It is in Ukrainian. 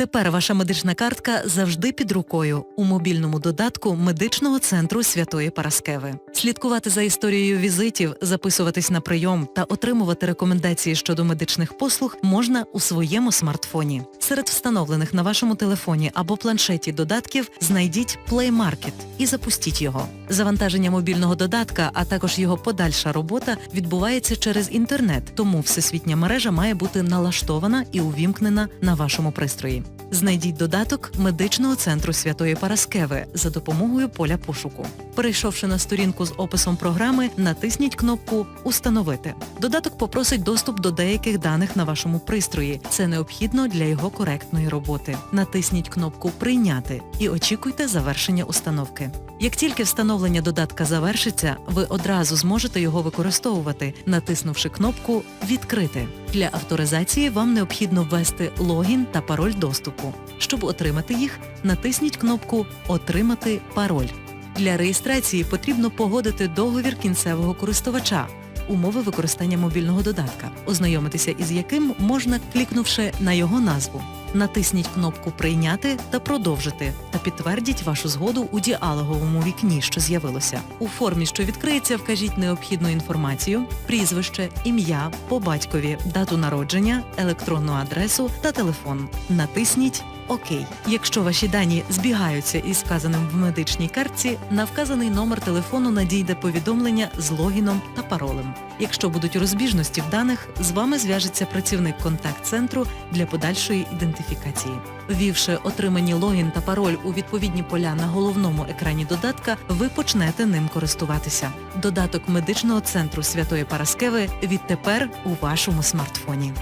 Тепер ваша медична картка завжди під рукою у мобільному додатку медичного центру Святої Параскеви. Слідкувати за історією візитів, записуватись на прийом та отримувати рекомендації щодо медичних послуг можна у своєму смартфоні. Серед встановлених на вашому телефоні або планшеті додатків знайдіть Play Market і запустіть його. Завантаження мобільного додатка, а також його подальша робота відбувається через інтернет, тому всесвітня мережа має бути налаштована і увімкнена на вашому пристрої. Знайдіть додаток медичного центру Святої Параскеви за допомогою поля пошуку. Перейшовши на сторінку з описом програми, натисніть кнопку Установити. Додаток попросить доступ до деяких даних на вашому пристрої. Це необхідно для його коректної роботи. Натисніть кнопку Прийняти і очікуйте завершення установки. Як тільки встановлення додатка завершиться, ви одразу зможете його використовувати, натиснувши кнопку Відкрити. Для авторизації вам необхідно ввести логін та пароль доступу. Щоб отримати їх, натисніть кнопку Отримати пароль. Для реєстрації потрібно погодити договір кінцевого користувача, умови використання мобільного додатка, ознайомитися із яким можна клікнувши на його назву. Натисніть кнопку Прийняти та продовжити та підтвердіть вашу згоду у діалоговому вікні, що з'явилося. У формі, що відкриється, вкажіть необхідну інформацію, прізвище, ім'я, по батькові, дату народження, електронну адресу та телефон. Натисніть ОК. Якщо ваші дані збігаються із вказаним в медичній картці, на вказаний номер телефону надійде повідомлення з логіном та паролем. Якщо будуть розбіжності в даних, з вами зв'яжеться працівник контакт-центру для подальшої ідентифікації. Ввівши отримані логін та пароль у відповідні поля на головному екрані додатка, ви почнете ним користуватися. Додаток медичного центру Святої Параскеви відтепер у вашому смартфоні.